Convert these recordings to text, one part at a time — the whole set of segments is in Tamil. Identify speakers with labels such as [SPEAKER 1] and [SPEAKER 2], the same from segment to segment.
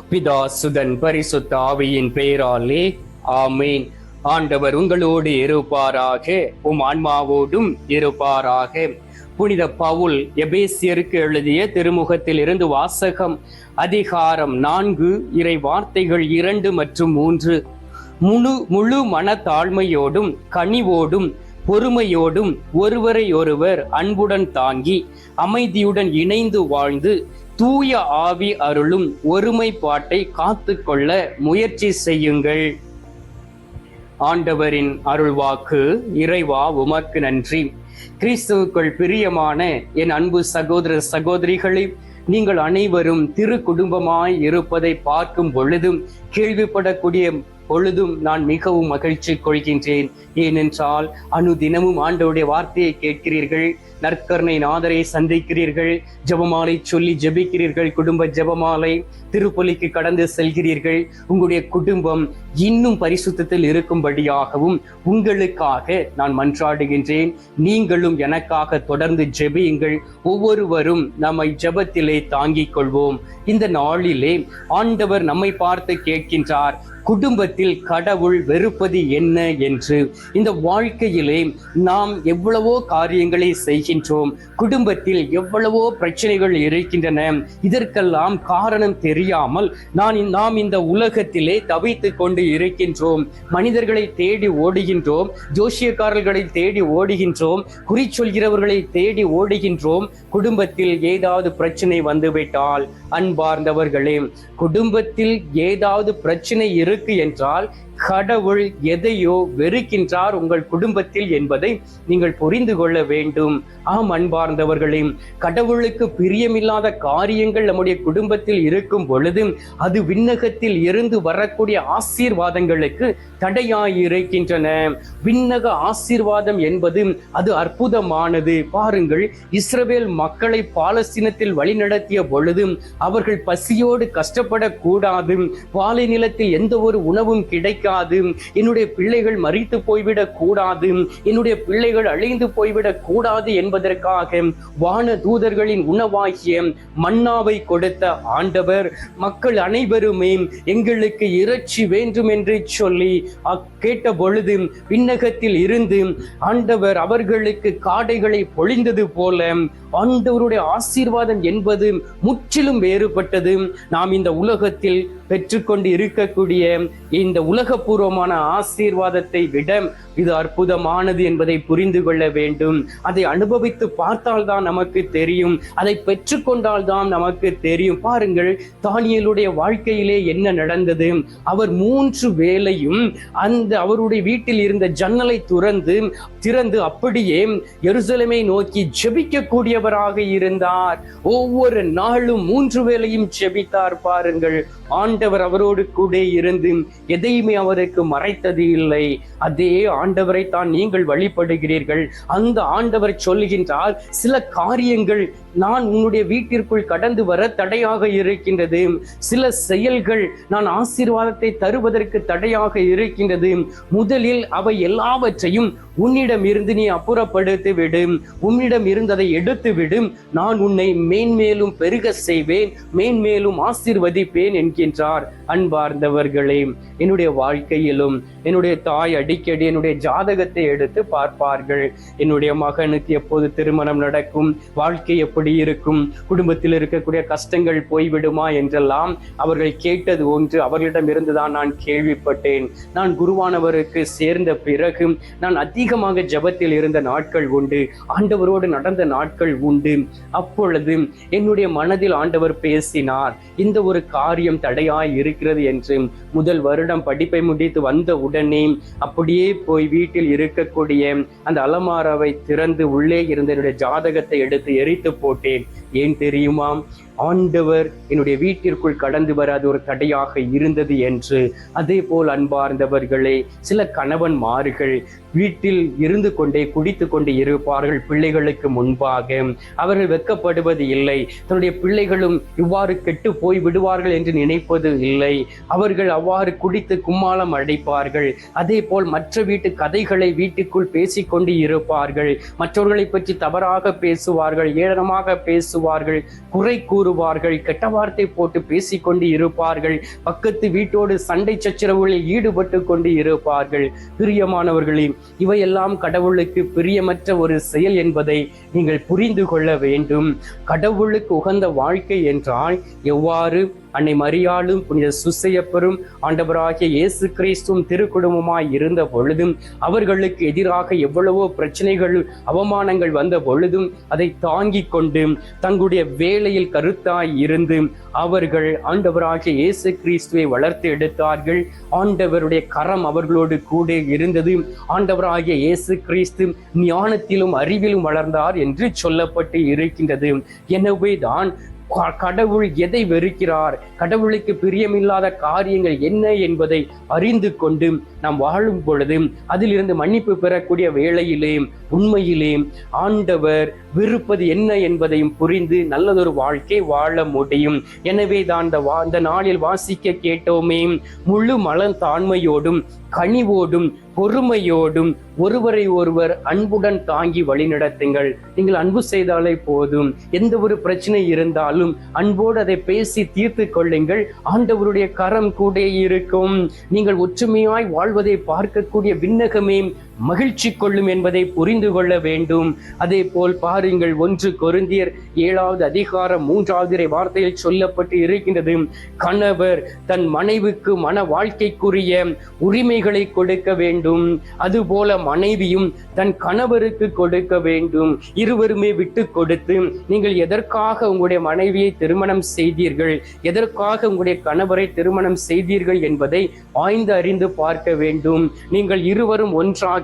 [SPEAKER 1] பிதா சுதன் பரிசுத்த ஆவியின் பெயராலே ஆமேன். ஆண்டவர் உங்களோடு இருப்பாராக உம் ஆன்மாவோடும் இருப்பாராக. புனித பவுல் எபேசியருக்கு எழுதிய திருமுகத்தில் இருந்து வாசகம் அதிகாரம் நான்கு இறை வார்த்தைகள் இரண்டு மற்றும் மூன்று. முழு முழு மனத்தாழ்மையோடும் கனிவோடும் பொறுமையோடும் ஒருவரை ஒருவர் அன்புடன் தாங்கி அமைதியுடன் இணைந்து வாழ்ந்து தூய ஆவி அருளும் ஒருமைப்பாட்டை காத்துக்கொள்ள முயற்சி செய்யுங்கள். ஆண்டவரின் அருள்வாக்கு இறைவா உமக்கு நன்றி. கிறிஸ்துவுக்குள் பிரியமான என் அன்பு சகோதர சகோதரிகளே நீங்கள் அனைவரும் திரு குடும்பமாய் இருப்பதை பார்க்கும் பொழுதும் கேள்விப்படக்கூடிய பொழுதும் நான் மிகவும் மகிழ்ச்சி கொள்கின்றேன். ஏனென்றால் அனுதினமும் தினமும் ஆண்டவருடைய வார்த்தையை கேட்கிறீர்கள். நற்கருணை நாதரை சந்திக்கிறீர்கள். ஜபமாலை சொல்லி ஜபிக்கிறீர்கள். குடும்ப ஜபமாலை திருப்பலிக்கு கடந்து செல்கிறீர்கள். உங்களுடைய குடும்பம் இன்னும் பரிசுத்தத்தில் இருக்கும்படியாகவும் உங்களுக்காக நான் மன்றாடுகின்றேன். நீங்களும் எனக்காக தொடர்ந்து ஜெபியுங்கள். ஒவ்வொருவரும் நம்மை ஜபத்திலே தாங்கிக் கொள்வோம். இந்த நாளிலே ஆண்டவர் நம்மை பார்த்து கேட்கின்றார் குடும்பத்தில் கடவுள் வெறுப்பது என்ன என்று? இந்த வாழ்க்கையிலே நாம் எவ்வளவோ காரியங்களை இருக்கின்றோம் குடும்பத்தில் எவ்வளவோ பிரச்சனைகள் இருக்கின்றன. இதற்கெல்லாம் காரணம் தெரியாமல் நான் நாம் இந்த உலகத்திலே தவித்து கொண்டு இருக்கின்றோம். மனிதர்களை தேடி ஓடுகின்றோம். ஜோசியக்காரர்களை தேடி ஓடுகின்றோம். குறி சொல்கிறவர்களை தேடி ஓடுகின்றோம். குடும்பத்தில் ஏதாவது பிரச்சனை வந்துவிட்டால் அன்பார்ந்தவர்களே குடும்பத்தில் ஏதாவது பிரச்சனை இருக்கு என்றால் கடவுள் எதையோ வெறுக்கின்றார் உங்கள் குடும்பத்தில் என்பதை நீங்கள் புரிந்து கொள்ள வேண்டும். ஆம் அன்பார்ந்தவர்களே கடவுளுக்கு பிரியமில்லாத காரியங்கள் நம்முடைய குடும்பத்தில் இருக்கும் பொழுது அது விண்ணகத்தில் இருந்து வரக்கூடிய ஆசீர்வாதங்களுக்கு தடையாயிருக்கின்றன விண்ணக ஆசீர்வாதம் என்பது அது அற்புதமானது. பாருங்கள் இஸ்ரவேல் மக்களை பாலஸ்தீனத்தில் வழிநடத்திய பொழுது அவர்கள் பசியோடு கஷ்டப்படக்கூடாது. பாலை நிலத்தில் எந்த ஒரு உணவும் கிடைக்காது என்னுடைய பிள்ளைகள் மறித்து போய்விடக் கூடாது. என்னுடைய பிள்ளைகள் அழிந்து போய்விடக் கூடாது என்பதற்காக வான தூதர்களின் உணவாகிய மன்னாவை கொடுத்த ஆண்டவர் மக்கள் அனைவருமே எங்களுக்கு இறைச்சி வேண்டும் என்று சொல்லி கேட்ட பொழுது விண்ணகத்தில் இருந்து ஆண்டவர் அவர்களுக்கு காடைகளை பொழிந்தது போல ஆண்டவருடைய ஆசீர்வாதம் என்பது முற்றிலும் வேறுபட்டது. நாம் இந்த உலகத்தில் பெற்றுக்கொண்டு இருக்கக்கூடிய இந்த உலகபூர்வமான ஆசீர்வாதத்தை விட இது அற்புதமானது என்பதை புரிந்து கொள்ள வேண்டும். அதை அனுபவித்து பார்த்தால்தான் நமக்கு தெரியும். அதை பெற்றுக்கொண்டால் தான் நமக்கு தெரியும். பாருங்கள் தானியலுடைய வாழ்க்கையிலே என்ன நடந்தது? அவர் மூன்று வேளையும் அந்த அவருடைய வீட்டில் இருந்த ஜன்னலை துறந்து திறந்து அப்படியே எருசலமை நோக்கி ஜெபிக்கக்கூடியவராக இருந்தார். ஒவ்வொரு நாளும் மூன்று வேளையும் ஜெபித்தார் பாருங்கள். ஆண்டவர் அவரோடு கூட இருந்து எதையுமே அவருக்கு மறைத்தது இல்லை. அதே ஆண்டவரை தான் நீங்கள் வழிபடுகிறீர்கள். அந்த ஆண்டவர் சொல்லுகின்றார் சில காரியங்கள் நான் உன்னுடைய வீட்டிற்குள் கடந்து வர தடையாக இருக்கின்றது. சில செயல்கள் நான் ஆசீர்வாதத்தை தருவதற்கு தடையாக இருக்கின்றது. முதலில் அவை எல்லாவற்றையும் உன்னிடம் இருந்து நீ அப்புறப்படுத்தி விடும் உன்னிடம் இருந்ததை எடுத்து விடும் நான் உன்னை மேன்மேலும் பெருக செய்வேன். மேன்மேலும் ஆசீர்வதிப்பேன் என்கின்றார். அன்பார்ந்தவர்களே. என்னுடைய வாழ்க்கையிலும் என்னுடைய தாய் அடிக்கடி என்னுடைய ஜாதகத்தை எடுத்து பார்ப்பார்கள். என்னுடைய மகனுக்கு எப்போது திருமணம் நடக்கும்? வாழ்க்கை எப்படி இருக்கும்? குடும்பத்தில் இருக்கக்கூடிய கஷ்டங்கள் போய்விடுமா என்றெல்லாம் அவர்கள் கேட்டது ஒன்று. அவர்களிடம் இருந்துதான் நான் கேள்விப்பட்டேன். நான் குருவானவருக்கு சேர்ந்த பிறகு நான் அதிகமாக ஜெபத்தில் இருந்த நாட்கள் உண்டு. ஆண்டவரோடு நடந்த நாட்கள் உண்டு. அப்பொழுது என்னுடைய மனதில் ஆண்டவர் பேசினார். இந்த ஒரு காரியம் தடையாய் இருக்கிறது என்று முதல் வருடம் படிப்பை முடித்து வந்த உடனே அப்படியே போய் வீட்டில் இருக்கக்கூடிய அந்த அலமாராவை திறந்து உள்ளே இருந்த என்னுடைய ஜாதகத்தை எடுத்து எரித்து போட்டேன். ஏன் தெரியுமா ஆண்டவர் என்னுடைய வீட்டிற்குள் கடந்து வர ஒரு தடையாக இருந்தது என்று. அதே போல் அன்பார்ந்தவர்களே சில கணவன்மார்கள் வீட்டில் இருந்து கொண்டே குடித்து கொண்டு இருப்பார்கள் பிள்ளைகளுக்கு முன்பாக. அவர்கள் வெக்கப்படுவது இல்லை. தன்னுடைய பிள்ளைகளும் இவ்வாறு கெட்டு போய் விடுவார்கள் என்று நினைப்பது இல்லை. அவர்கள் அவ்வாறு குடித்து கும்மாளம் அடைப்பார்கள். அதே போல் மற்ற வீட்டு கதைகளை வீட்டுக்குள் பேசிக்கொண்டு இருப்பார்கள். மற்றவர்களை பற்றி தவறாக பேசுவார்கள் ஏளனமாக பேசுவார்கள். குறை கூறுவார்கள் கெட்ட வார்த்தை போட்டு பேசிக்கொண்டு இருப்பார்கள் பக்கத்து வீட்டோடு சண்டை சச்சரவுகளில் ஈடுபட்டு கொண்டு இருப்பார்கள். பிரியமானவர்களே இவையெல்லாம் கடவுளுக்கு பிரியமற்ற ஒரு செயல் என்பதை நீங்கள் புரிந்து கொள்ள வேண்டும். கடவுளுக்கு உகந்த வாழ்க்கை என்றால் எவ்வாறு? அன்னை மரியாளும் புனித சுசையப்பரும் ஆண்டவராகிய இயேசு கிறிஸ்துவும் திருக்குடும்பமாய் இருந்த பொழுதும் அவர்களுக்கு எதிராக எவ்வளவோ பிரச்சனைகள் அவமானங்கள் வந்த பொழுதும் அதை தாங்கிக் கொண்டு தங்களுடைய வேலையில் கருத்தாய் இருந்து அவர்கள் ஆண்டவராகிய இயேசு கிறிஸ்துவை வளர்த்து எடுத்தார்கள். ஆண்டவருடைய கரம் அவர்களோடு கூட இருந்தது. ஆண்டவராகிய இயேசு கிறிஸ்து ஞானத்திலும் அறிவிலும் வளர்ந்தார் என்று சொல்லப்பட்டு இருக்கின்றது. எனவே தான் கடவுள் எதை வெறுக்கிறார்? கடவுளுக்கு பிரியமில்லாத காரியங்கள் என்ன என்பதை அறிந்து கொண்டு நாம் வாழும் பொழுது அதிலிருந்து மன்னிப்பு பெறக்கூடிய வேளையிலே உண்மையிலே ஆண்டவர் விருப்பது என்ன என்பதையும் புரிந்து நல்லதொரு வாழ்க்கை வாழ முடியும். எனவே தான் இந்த வா அந்த நாளில் வாசிக்க கேட்டோமே முழு மலன் தாண்மையோடும் கனிவோடும் பொறுமையோடும் ஒருவரை ஒருவர் அன்புடன் தாங்கி வழிநடத்துங்கள் நீங்கள் அன்பு செய்தாலே போதும். எந்த ஒரு பிரச்சனை இருந்தாலும் அன்போடு அதை பேசி தீர்த்து கொள்ளுங்கள். ஆண்டவருடைய கரம் கூட இருக்கும். நீங்கள் ஒற்றுமையாய் வாழ்வதை பார்க்கக்கூடிய விண்ணகமே மகிழ்ச்சி கொள்ளும் என்பதை புரிந்து கொள்ள வேண்டும். அதே போல் பாருங்கள் ஒன்று கொருந்தியர் ஏழாவது அதிகாரம் மூன்றாவது வார்த்தையில் சொல்லப்பட்டு இருக்கின்றது. கணவர் தன் மனைவிக்கு மன வாழ்க்கைக்குரிய உரிமைகளை கொடுக்க வேண்டும். அதுபோல மனைவியும் தன் கணவருக்கு கொடுக்க வேண்டும். இருவருமே விட்டு கொடுத்து நீங்கள் எதற்காக உங்களுடைய மனைவியை திருமணம் செய்தீர்கள்? எதற்காக உங்களுடைய கணவரை திருமணம் செய்தீர்கள் என்பதை ஆய்ந்து அறிந்து பார்க்க வேண்டும். நீங்கள் இருவரும் ஒன்றாக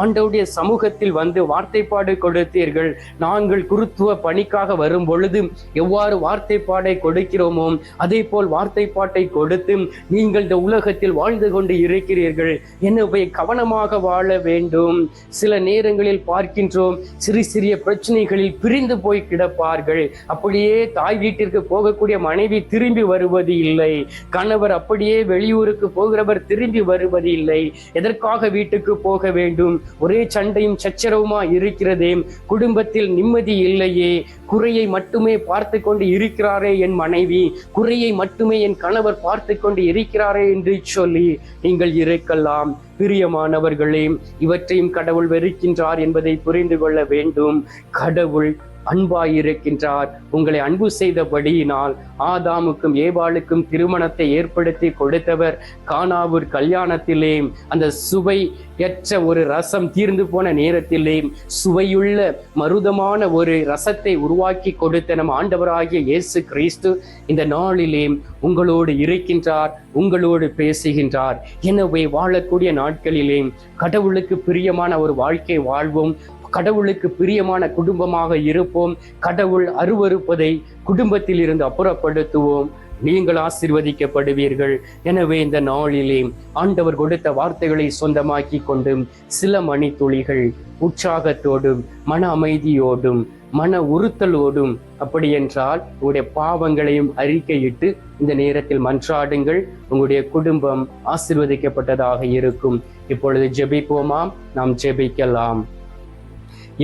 [SPEAKER 1] ஆண்டவருடைய சமூகத்தில் வந்து வார்த்தைப்பாடு கொடுத்தீர்கள். நாங்கள் குருத்துவ பணிக்காக வரும் பொழுது எவ்வாறு வார்த்தைப்பாடை கொடுக்கிறோமோ அதே போல் வார்த்தைப்பாட்டை கொடுத்து நீங்கள் இந்த உலகத்தில் வாழ்ந்து கொண்டு இருக்கிறீர்கள். எனவே கவனமாக வாழ வேண்டும். சில நேரங்களில் பார்க்கின்றோம் சிறு சிறிய பிரச்சனைகளில் பிரிந்து போய் கிடப்பார்கள். அப்படியே தாய் வீட்டிற்கு போகக்கூடிய மனைவி திரும்பி வருவது இல்லை. கணவர் அப்படியே வெளியூருக்கு போகிறவர் திரும்பி வருவது இல்லை. எதற்காக வீட்டுக்கு போக வேண்டும். ஒரே சண்டையும் சச்சரவுமா இருக்கிறதே. குடும்பத்தில் நிம்மதி இல்லையே. குறையை மட்டுமே பார்த்து கொண்டு இருக்கிறாரே என் மனைவி. குறையை மட்டுமே என் கணவர் பார்த்து கொண்டு இருக்கிறாரே என்று சொல்லி நீங்கள் இருக்கலாம் பிரியமானவர்களே இவற்றையும் கடவுள் வெறுக்கின்றார் என்பதை புரிந்து கொள்ள வேண்டும். கடவுள் அன்பாயிருக்கின்றார். உங்களை அன்பு செய்தபடியினால் ஆதாமுக்கும் ஏபாளுக்கும் திருமணத்தை ஏற்படுத்தி கொடுத்தவர் கானாவூர் கல்யாணத்திலே அந்த சுவை ஏற்ற ஒரு ரசம் தீர்ந்து போன நேரத்திலே சுவையுள்ள மருதமான ஒரு ரசத்தை உருவாக்கி கொடுத்த நம் ஆண்டவராகிய இயேசு கிறிஸ்து இந்த நாளிலே உங்களோடு இருக்கின்றார் உங்களோடு பேசுகின்றார். எனவே வாழக்கூடிய நாட்களிலே கடவுளுக்கு பிரியமான ஒரு வாழ்க்கை வாழ்வோம். கடவுளுக்கு பிரியமான குடும்பமாக இருப்போம். கடவுள் அருவருப்பதை குடும்பத்தில் இருந்து அப்புறப்படுத்துவோம். நீங்கள் ஆசிர்வதிக்கப்படுவீர்கள். எனவே இந்த நாளிலே ஆண்டவர் கொடுத்த வார்த்தைகளை சொந்தமாக்கி கொண்டும் சில மணித்துளிகள் உற்சாகத்தோடும் மன அமைதியோடும் மன உறுத்தலோடும் அப்படி என்றால் உங்களுடைய பாவங்களையும் அறிக்கையிட்டு இந்த நேரத்தில் மன்றாடுங்கள். உங்களுடைய குடும்பம் ஆசிர்வதிக்கப்பட்டதாக இருக்கும். இப்பொழுது ஜெபிப்போமாம். நாம் ஜெபிக்கலாம்.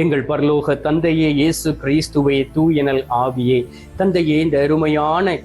[SPEAKER 1] எங்கள் பரலோக தந்தையே இயேசு கிறிஸ்துவே தூயனல் ஆவியே. தந்தையே இந்த அருமையான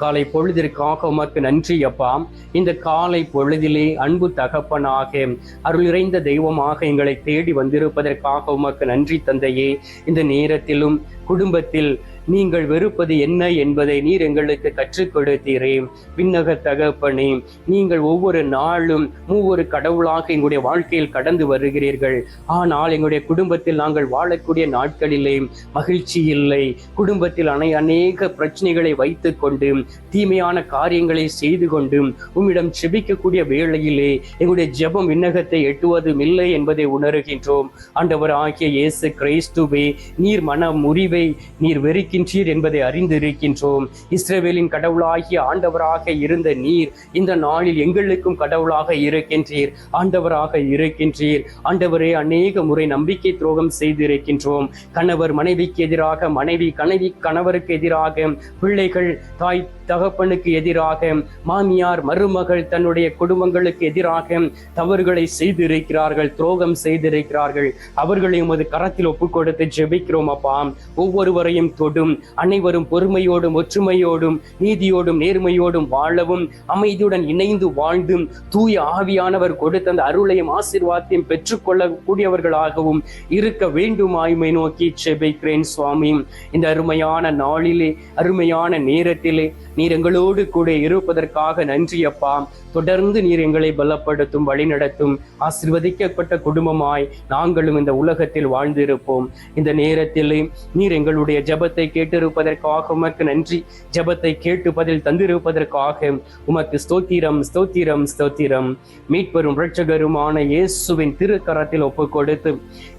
[SPEAKER 1] காலை பொழுதிற்காக உமக்கு நன்றி அப்பா. இந்த காலை பொழுதிலே அன்பு தகப்பனாக அருள் நிறைந்த தெய்வமாக எங்களை தேடி வந்திருப்பதற்காக உமக்கு நன்றி தந்தையே. இந்த நேரத்திலும் குடும்பத்தில் நீங்கள் வெறுப்பது என்ன என்பதை நீர் எங்களுக்கு கற்றுக் கொடுத்தீரே விண்ணக தகப்பனே நீங்கள் ஒவ்வொரு நாளும் மூவொரு கடவுளாக எங்களுடைய வாழ்க்கையில் கடந்து வருகிறீர்கள். ஆனால் எங்களுடைய குடும்பத்தில் நாங்கள் வாழக்கூடிய நாட்களிலே மகிழ்ச்சி இல்லை. குடும்பத்தில் அனை அநேக பிரச்சனைகளை வைத்து கொண்டு தீமையான காரியங்களை செய்து கொண்டு உம்மிடம் செபிக்கக்கூடிய வேளையிலே எங்களுடைய ஜெபம் விண்ணகத்தை எட்டுவதும் இல்லை என்பதை உணர்கின்றோம். ஆண்டவர் ஆகிய இயேசு கிறிஸ்துவே நீர் மன முறிவை நீர் வெறுக்கி இருக்கின்றீர் என்பதை அறிந்திருக்கின்றோம். இஸ்ரேவேலின் கடவுளாகிய ஆண்டவராக இருந்த நீர் இந்த நாளில் எங்களுக்கும் கடவுளாக இருக்கின்றீர். ஆண்டவராக இருக்கின்றீர். ஆண்டவரே அநேக முறை நம்பிக்கை துரோகம் செய்திருக்கின்றோம். கணவர் மனைவிக்கு எதிராக மனைவி கணவி கணவருக்கு எதிராக பிள்ளைகள் தாய் தகப்பனுக்கு எதிராக மாமியார் மருமகள் தன்னுடைய குடும்பங்களுக்கு எதிராக தவறுகளை செய்திருக்கிறார்கள் துரோகம் செய்திருக்கிறார்கள். அவர்களை உமது கரத்தில் ஒப்புக் கொடுத்து ஜெபிக்கிறோம் அப்பா. ஒவ்வொருவரையும் தொடும். வாழவும் அனைவரும் பொறுமையோடும் ஒற்றுமையோடும் நீதியோடும் நேர்மையோடும் வாழவும் அமைதியுடன் இணைந்து வாழ்ந்தும் தூய ஆவியானவர் கொடுத்த அந்த அருளையும் ஆசிர்வாதத்தையும் பெற்றுக்கொள்ளக்கூடியவர்களாகவும் இருக்க வேண்டுமாய்மை நோக்கி செபிக்கிறேன் சுவாமி. இந்த அருமையான நாளிலே அருமையான நேரத்திலே நீர் எங்களோடு கூட இருப்பதற்காக நன்றி அப்பா. தொடர்ந்து நீர் எங்களை பலப்படுத்தும் வழிநடத்தும் ஆசிர்வதிக்கப்பட்ட குடும்பமாய் நாங்களும் இந்த உலகத்தில் வாழ்ந்திருப்போம். இந்த நேரத்தில் நீர் எங்களுடைய ஜெபத்தை கேட்டிருப்பதற்காக உமக்கு நன்றி. ஜெபத்தை கேட்டு பதில் தந்திருப்பதற்காக உமக்கு ஸ்தோத்திரம் ஸ்தோத்திரம் ஸ்தோத்திரம். மீட்பெரும் ரட்சகருமான இயேசுவின் திருக்கரத்தில் ஒப்புக் கொடுத்து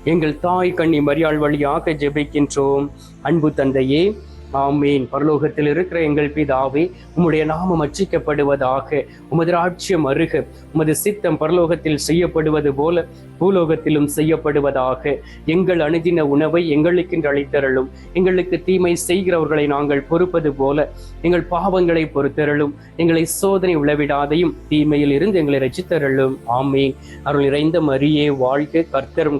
[SPEAKER 1] எங்கள் தாய் கண்ணி மரியாள் வழியாக ஜெபிக்கின்றோம். அன்பு தந்தையே ஆமீன். பரலோகத்தில் இருக்கிற எங்கள் பிதாவே உம்முடைய நாமம் அச்சிக்கப்படுவதாக உமது ராட்சியம் அருக உமது சித்தம் பரலோகத்தில் செய்யப்படுவது போல பூலோகத்திலும் செய்யப்படுவதாக எங்கள் அணுதின உணவை எங்களுக்கு அளித்தரலும் எங்களுக்கு தீமை செய்கிறவர்களை நாங்கள் பொறுப்பது போல எங்கள் பாவங்களை பொறுத்தரலும் எங்களை சோதனை உளவிடாதையும் தீமையில் இருந்து எங்களை ரசித்தரலும் ஆமீன். அருள் நிறைந்த மரியே வாழ்க கர்த்தரும்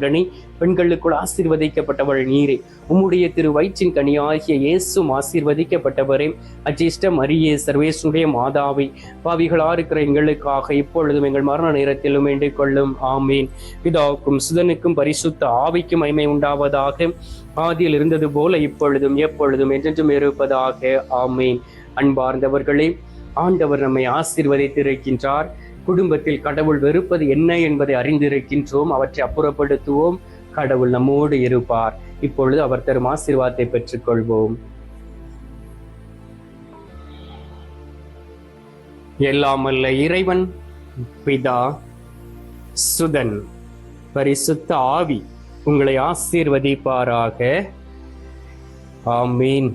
[SPEAKER 1] பெண்களுக்குள் ஆசீர்வதிக்கப்பட்டவள் நீரே. உம்முடைய திரு வயிற்றின் கனியாகிய இயேசும் ஆசீர்வதிக்கப்பட்டவரே. அஜிஷ்ட மரியே சர்வேசுடைய மாதாவை. பாவிகளா இருக்கிற எங்களுக்காக இப்பொழுதும் எங்கள் மரண நேரத்திலும் வேண்டிக் கொள்ளும். ஆமீன். பிதாவுக்கும் சுதனுக்கும் பரிசுத்த ஆவிக்கும் மைமை உண்டாவதாக. ஆதியில் இருந்தது போல இப்பொழுதும் எப்பொழுதும் என்றென்றும் இருப்பதாக. ஆமீன். அன்பார்ந்தவர்களே ஆண்டவர் நம்மை ஆசீர்வதித்திருக்கின்றார். குடும்பத்தில் கடவுள் வெறுப்பது என்ன என்பதை அறிந்திருக்கின்றோம். அவற்றை அப்புறப்படுத்துவோம். கடவுள் நம்மோடு இருப்பார். இப்பொழுது அவர் தரும் ஆசீர்வாதத்தை பெற்றுக்கொள்வோம். எல்லாம் அல்ல இறைவன் பிதா சுதன் பரிசுத்த ஆவி உங்களை ஆசீர்வதிப்பாராக. ஆமீன்.